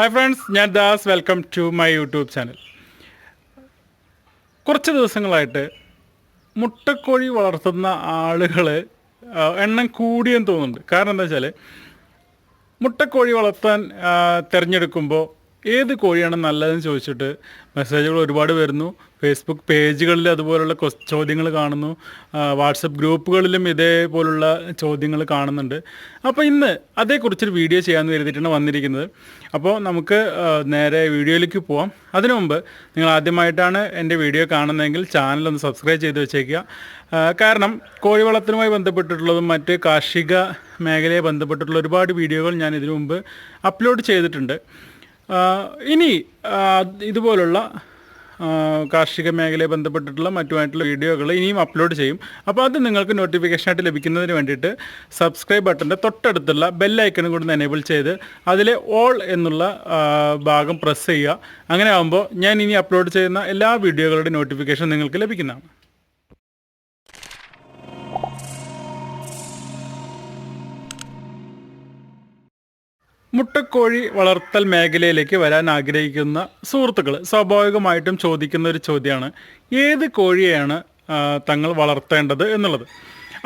Hi friends ഞാൻ Das. Welcome to my YouTube channel കുറച്ച് ദിവസങ്ങളായിട്ട് മുട്ടക്കോഴി വളർത്തുന്ന ആളുകൾ എണ്ണം കൂടിയെന്ന് തോന്നുന്നുണ്ട്. കാരണം എന്താ വെച്ചാൽ മുട്ടക്കോഴി വളർത്താൻ തിരഞ്ഞെടുക്കുമ്പോൾ ഏത് കോഴിയാണ് നല്ലതെന്ന് ചോദിച്ചിട്ട് മെസ്സേജുകൾ ഒരുപാട് വരുന്നു. ഫേസ്ബുക്ക് പേജുകളിൽ അതുപോലുള്ള ചോദ്യങ്ങൾ കാണുന്നു. വാട്സപ്പ് ഗ്രൂപ്പുകളിലും ഇതേപോലുള്ള ചോദ്യങ്ങൾ കാണുന്നുണ്ട്. അപ്പോൾ ഇന്ന് അതേക്കുറിച്ചൊരു വീഡിയോ ചെയ്യാമെന്ന് കരുതിയിട്ടാണ് വന്നിരിക്കുന്നത്. അപ്പോൾ നമുക്ക് നേരെ വീഡിയോയിലേക്ക് പോവാം. അതിനു മുമ്പ് നിങ്ങൾ ആദ്യമായിട്ടാണ് എന്റെ വീഡിയോ കാണുന്നതെങ്കിൽ ചാനൽ ഒന്ന് സബ്സ്ക്രൈബ് ചെയ്ത് വെച്ചേക്കുക. കാരണം കോഴി വളർത്തലുമായി ബന്ധപ്പെട്ടിട്ടുള്ളതും മറ്റ് കാർഷിക മേഖലയെ ബന്ധപ്പെട്ടിട്ടുള്ള ഒരുപാട് വീഡിയോകൾ ഞാൻ ഇതിനു മുമ്പ് അപ്ലോഡ് ചെയ്തിട്ടുണ്ട്. ഇനി ഇതുപോലുള്ള കാർഷിക മേഖലയെ ബന്ധപ്പെട്ടിട്ടുള്ള മറ്റുമായിട്ടുള്ള വീഡിയോകൾ ഇനിയും അപ്ലോഡ് ചെയ്യും. അപ്പോൾ അത് നിങ്ങൾക്ക് നോട്ടിഫിക്കേഷനായിട്ട് ലഭിക്കുന്നതിന് വേണ്ടിയിട്ട് സബ്സ്ക്രൈബ് ബട്ടന്റെ തൊട്ടടുത്തുള്ള ബെല്ലൈക്കണും കൂടി എനേബിൾ ചെയ്ത് അതിലെ ഓൾ എന്നുള്ള ഭാഗം പ്രസ് ചെയ്യുക. അങ്ങനെ ആകുമ്പോൾ ഞാൻ ഇനി അപ്ലോഡ് ചെയ്യുന്ന എല്ലാ വീഡിയോകളുടെ നോട്ടിഫിക്കേഷൻ നിങ്ങൾക്ക് ലഭിക്കുന്നതാണ്. മുട്ടക്കോഴി വളർത്തൽ മേഖലയിലേക്ക് വരാൻ ആഗ്രഹിക്കുന്ന സുഹൃത്തുക്കൾ സ്വാഭാവികമായിട്ടും ചോദിക്കുന്ന ഒരു ചോദ്യമാണ് ഏത് കോഴിയാണ് തങ്ങൾ വളർത്തേണ്ടത് എന്നുള്ളത്.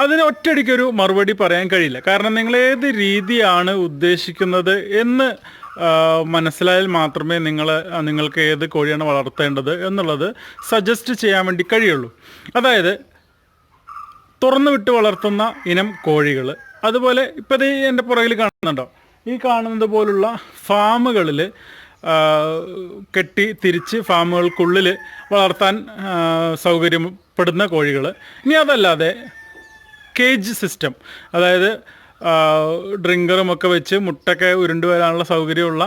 അതിന് ഒറ്റയടിക്കൊരു മറുപടി പറയാൻ കഴിയില്ല. കാരണം നിങ്ങൾ ഏത് രീതിയാണ് ഉദ്ദേശിക്കുന്നത് എന്ന് മനസ്സിലായാൽ മാത്രമേ നിങ്ങൾ നിങ്ങൾക്ക് ഏത് കോഴിയാണ് വളർത്തേണ്ടത് എന്നുള്ളത് സജസ്റ്റ് ചെയ്യാൻ വേണ്ടി കഴിയുള്ളൂ. അതായത് തുറന്നു വിട്ട് വളർത്തുന്ന ഇനം കോഴികൾ അതുപോലെ ഇപ്പോൾ ഇത് എന്റെ പുറകിൽ കാണുന്നുണ്ടോ? ഈ കാണുന്നത് പോലുള്ള ഫാമുകളിൽ കെട്ടി തിരിച്ച് ഫാമുകൾക്കുള്ളിൽ വളർത്താൻ സൗകര്യപ്പെടുന്ന കോഴികൾ. ഇനി അതല്ലാതെ കേജ് സിസ്റ്റം അതായത് ഡ്രിങ്കറും ഒക്കെ വെച്ച് മുട്ടൊക്കെ ഉരുണ്ടു വരാനുള്ള സൗകര്യമുള്ള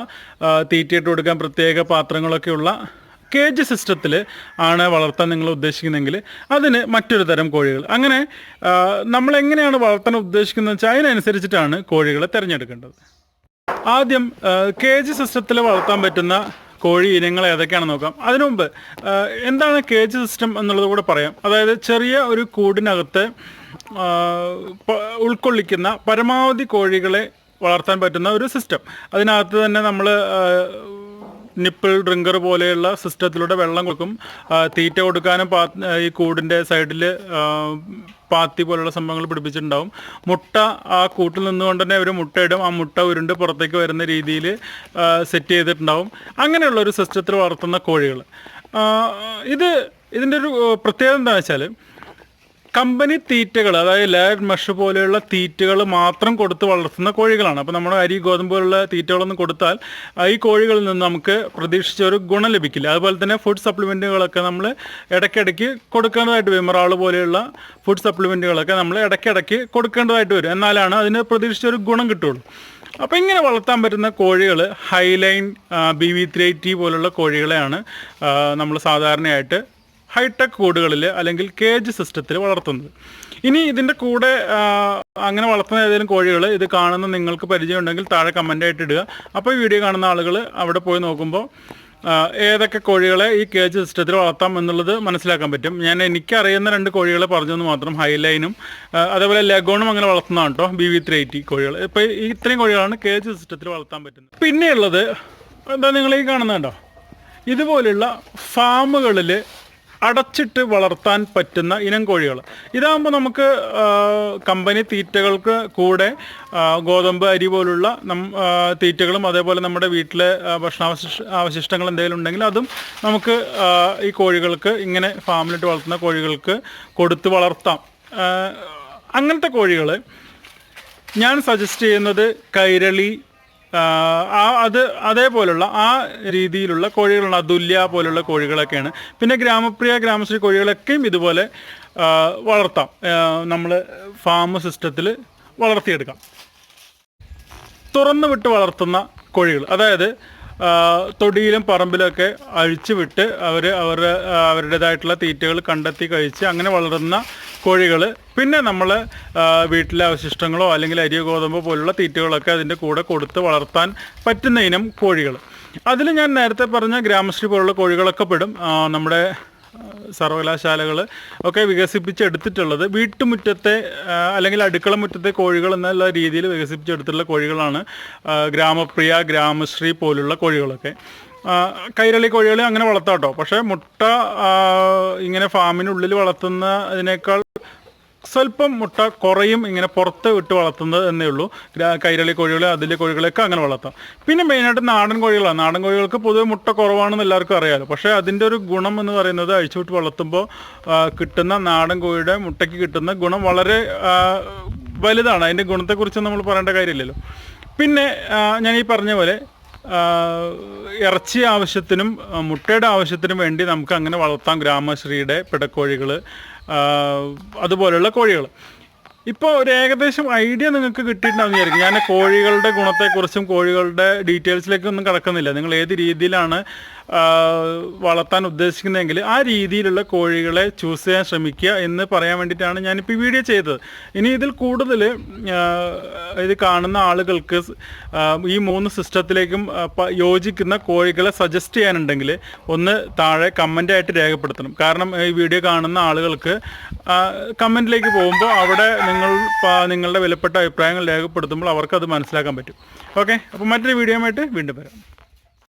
തീറ്റയിട്ട് കൊടുക്കാൻ പ്രത്യേക പാത്രങ്ങളൊക്കെയുള്ള കേജ് സിസ്റ്റത്തിൽ ആണ് വളർത്താൻ നിങ്ങൾ ഉദ്ദേശിക്കുന്നതെങ്കിൽ അതിന് മറ്റൊരു തരം കോഴികൾ. അങ്ങനെ നമ്മൾ എങ്ങനെയാണ് വളർത്താൻ ഉദ്ദേശിക്കുന്നത് വെച്ചാൽ അതിനനുസരിച്ചിട്ടാണ് കോഴികളെ തിരഞ്ഞെടുക്കേണ്ടത്. ആദ്യം കേജ് സിസ്റ്റത്തിൽ വളർത്താൻ പറ്റുന്ന കോഴി ഇനങ്ങൾ ഏതൊക്കെയാണെന്ന് നോക്കാം. അതിനുമുമ്പ് എന്താണ് കേജ് സിസ്റ്റം എന്നുള്ളത് കൂടെ പറയാം. അതായത് ചെറിയ ഒരു കൂടിനകത്ത് ഉൾക്കൊള്ളിക്കുന്ന പരമാവധി കോഴികളെ വളർത്താൻ പറ്റുന്ന ഒരു സിസ്റ്റം. അതിനകത്ത് തന്നെ നമ്മൾ നിപ്പിൾ ഡ്രിങ്കർ പോലെയുള്ള സിസ്റ്റത്തിലൂടെ വെള്ളം കൊടുക്കും. തീറ്റ കൊടുക്കാനും ഈ കൂടിന്റെ സൈഡിൽ പാത്തി പോലുള്ള സംഭവങ്ങൾ പിടിപ്പിച്ചിട്ടുണ്ടാവും. മുട്ട ആ കൂട്ടിൽ നിന്നുകൊണ്ട് തന്നെ അവർ മുട്ടയിടും ആ മുട്ട ഉരുണ്ട് പുറത്തേക്ക് വരുന്ന രീതിയിൽ സെറ്റ് ചെയ്തിട്ടുണ്ടാവും. അങ്ങനെയുള്ള ഒരു സിസ്റ്റത്തിൽ വളർത്തുന്ന കോഴികൾ. ഇത് ഇതിന്റെ ഒരു പ്രത്യേകത എന്താണെന്ന് വെച്ചാൽ കമ്പനി തീറ്റകൾ അതായത് ലാഡ് മഷ് പോലെയുള്ള തീറ്റകൾ മാത്രം കൊടുത്ത് വളർത്തുന്ന കോഴികളാണ്. അപ്പോൾ നമ്മുടെ അരി ഗോതമ്പ് പോലുള്ള തീറ്റകളൊന്നും കൊടുത്താൽ ഈ കോഴികളിൽ നിന്ന് നമുക്ക് പ്രതീക്ഷിച്ച ഒരു ഗുണം ലഭിക്കില്ല. അതുപോലെ തന്നെ ഫുഡ് സപ്ലിമെന്റുകളൊക്കെ നമ്മൾ ഇടയ്ക്കിടയ്ക്ക് കൊടുക്കേണ്ടതായിട്ട് വരും. മറാൾ പോലെയുള്ള ഫുഡ് സപ്ലിമെന്റുകളൊക്കെ നമ്മൾ ഇടയ്ക്കിടയ്ക്ക് കൊടുക്കേണ്ടതായിട്ട് വരും. എന്നാലാണ് അതിന് പ്രതീക്ഷിച്ച ഒരു ഗുണം കിട്ടുള്ളൂ. അപ്പോൾ ഇങ്ങനെ വളർത്താൻ പറ്റുന്ന കോഴികൾ Hyline B V three T പോലുള്ള കോഴികളെയാണ് നമ്മൾ സാധാരണയായിട്ട് ഹൈടെക് കൂടുകളിൽ അല്ലെങ്കിൽ കേജ് സിസ്റ്റത്തിൽ വളർത്തുന്നത്. ഇനി ഇതിന്റെ കൂടെ അങ്ങനെ വളർത്തുന്ന ഏതെങ്കിലും കോഴികൾ ഇത് കാണുന്ന നിങ്ങൾക്ക് പരിചയമുണ്ടെങ്കിൽ താഴെ കമന്റ് ആയിട്ട് ഇടുക. അപ്പോൾ ഈ വീഡിയോ കാണുന്ന ആളുകൾ അവിടെ പോയി നോക്കുമ്പോൾ ഏതൊക്കെ കോഴികളെ ഈ കേജ് സിസ്റ്റത്തിൽ വളർത്താം എന്നുള്ളത് മനസ്സിലാക്കാൻ പറ്റും. ഞാൻ എനിക്കറിയുന്ന രണ്ട് കോഴികളെ പറഞ്ഞെന്ന് മാത്രം ഹൈലൈനും അതേപോലെ ലഗോണും അങ്ങനെ വളർത്തുന്നതാണ് കേട്ടോ ബി വി ത്രീ എയ്റ്റി കോഴികൾ ഇപ്പോൾ ഇത്രയും കോഴികളാണ് കേജ് സിസ്റ്റത്തിൽ വളർത്താൻ പറ്റുന്നത്. പിന്നെയുള്ളത് എന്താ നിങ്ങൾ ഈ കാണുന്നുണ്ടോ ഇതുപോലുള്ള ഫാമുകളിൽ അടച്ചിട്ട് വളർത്താൻ പറ്റുന്ന ഇനം കോഴികൾ. ഇതാകുമ്പോൾ നമുക്ക് കമ്പനി തീറ്റകൾക്ക് കൂടെ ഗോതമ്പ് അരി പോലുള്ള നം തീറ്റകളും അതേപോലെ നമ്മുടെ വീട്ടിലെ ഭക്ഷണാവശിഷ്ട ഭക്ഷണാവശിഷ അവശിഷ്ടങ്ങൾ എന്തെങ്കിലും ഉണ്ടെങ്കിൽ അതും നമുക്ക് ഈ കോഴികൾക്ക് ഇങ്ങനെ ഫാമിലിട്ട് വളർത്തുന്ന കോഴികൾക്ക് കൊടുത്ത് വളർത്താം. അങ്ങനത്തെ കോഴികൾ ഞാൻ സജസ്റ്റ് ചെയ്യുന്നത് കൈരളി അത് അതേപോലുള്ള ആ രീതിയിലുള്ള കോഴികളാണ് അതുല്യ പോലുള്ള കോഴികളൊക്കെയാണ്. പിന്നെ ഗ്രാമപ്രിയ ഗ്രാമശ്രീ കോഴികളൊക്കെയും ഇതുപോലെ വളർത്താം. നമ്മൾ ഫാം സിസ്റ്റത്തിൽ വളർത്തിയെടുക്കാം. തുറന്നു വിട്ട് വളർത്തുന്ന കോഴികൾ. അതായത് തൊടിയിലും പറമ്പിലൊക്കെ അഴിച്ചു വിട്ട് അവർ അവരുടെ അവരുടേതായിട്ടുള്ള തീറ്റകൾ കണ്ടെത്തി കഴിച്ച് അങ്ങനെ വളരുന്ന കോഴികൾ പിന്നെ നമ്മൾ വീട്ടിലെ അവശിഷ്ടങ്ങളോ അല്ലെങ്കിൽ അരിയോ ഗോതമ്പോ പോലുള്ള തീറ്റകളൊക്കെ അതിന്റെ കൂടെ കൊടുത്ത് വളർത്താൻ പറ്റുന്ന ഇനം കോഴികൾ അതിൽ ഞാൻ നേരത്തെ പറഞ്ഞ ഗ്രാമശ്രീ പോലുള്ള കോഴികളൊക്കെ പെടും. നമ്മുടെ സർവകലാശാലകൾ ഒക്കെ വികസിപ്പിച്ചെടുത്തിട്ടുള്ളത് വീട്ടുമുറ്റത്തെ അല്ലെങ്കിൽ അടുക്കള മുറ്റത്തെ കോഴികൾ എന്നുള്ള രീതിയിൽ വികസിപ്പിച്ചെടുത്തിട്ടുള്ള കോഴികളാണ് ഗ്രാമപ്രിയ ഗ്രാമശ്രീ പോലുള്ള കോഴികളൊക്കെ. കൈരളി കോഴികളെ അങ്ങനെ വളർത്താം കേട്ടോ. പക്ഷേ മുട്ട ഇങ്ങനെ ഫാമിനുള്ളിൽ വളർത്തുന്നതിനേക്കാൾ സ്വല്പം മുട്ട കുറയും ഇങ്ങനെ പുറത്ത് വിട്ട് വളർത്തുന്നത് എന്നേ ഉള്ളൂ. കൈരളി കോഴികളെ അതിലെ കോഴികളെയൊക്കെ അങ്ങനെ വളർത്താം. പിന്നെ മെയിനായിട്ട് നാടൻ കോഴികളാണ്. നാടൻ കോഴികൾക്ക് പൊതുവെ മുട്ട കുറവാണെന്ന് എല്ലാവർക്കും അറിയാമല്ലോ പക്ഷേ അതിന്റെ ഒരു ഗുണം എന്ന് പറയുന്നത് അഴിച്ചുവിട്ട് വളർത്തുമ്പോൾ കിട്ടുന്ന നാടൻ കോഴിയുടെ മുട്ടയ്ക്ക് കിട്ടുന്ന ഗുണം വളരെ വലുതാണ്. അതിന്റെ ഗുണത്തെക്കുറിച്ച് നമ്മൾ പറയേണ്ട കാര്യമില്ലല്ലോ. പിന്നെ ഞാൻ ഈ പറഞ്ഞ പോലെ ഇറച്ചി ആവശ്യത്തിനും മുട്ടയുടെ ആവശ്യത്തിനും വേണ്ടി നമുക്ക് അങ്ങനെ വളർത്താം. ഗ്രാമശ്രീയുടെ പിടക്കോഴികൾ അതുപോലെയുള്ള കോഴികൾ. ഇപ്പോൾ ഒരു ഏകദേശം ഐഡിയ നിങ്ങൾക്ക് കിട്ടിയിട്ടുണ്ടാവും വിചാരിക്കും. ഞാൻ കോഴികളുടെ ഗുണത്തെക്കുറിച്ചും കോഴികളുടെ ഡീറ്റെയിൽസിലേക്കൊന്നും കിടക്കുന്നില്ല. നിങ്ങൾ ഏത് രീതിയിലാണ് വളർത്താൻ ഉദ്ദേശിക്കുന്നതെങ്കിൽ ആ രീതിയിലുള്ള കോഴികളെ ചൂസ് ചെയ്യാൻ ശ്രമിക്കുക എന്ന് പറയാൻ വേണ്ടിയിട്ടാണ് ഞാനിപ്പോൾ ഈ വീഡിയോ ചെയ്തത്. ഇനി ഇതിൽ കൂടുതൽ ഇത് കാണുന്ന ആളുകൾക്ക് ഈ മൂന്ന് സിസ്റ്റത്തിലേക്കും യോജിക്കുന്ന കോഴികളെ സജസ്റ്റ് ചെയ്യാനുണ്ടെങ്കിൽ ഒന്ന് താഴെ കമന്റായിട്ട് രേഖപ്പെടുത്തണം. കാരണം ഈ വീഡിയോ കാണുന്ന ആളുകൾക്ക് കമന്റിലേക്ക് പോകുമ്പോൾ അവിടെ നിങ്ങൾ നിങ്ങളുടെ വിലപ്പെട്ട അഭിപ്രായങ്ങൾ രേഖപ്പെടുത്തുമ്പോൾ അവർക്ക് അത് മനസ്സിലാക്കാൻ പറ്റും. ഓക്കെ അപ്പോൾ മറ്റൊരു വീഡിയോ ആയിട്ട് വീണ്ടും വരാം.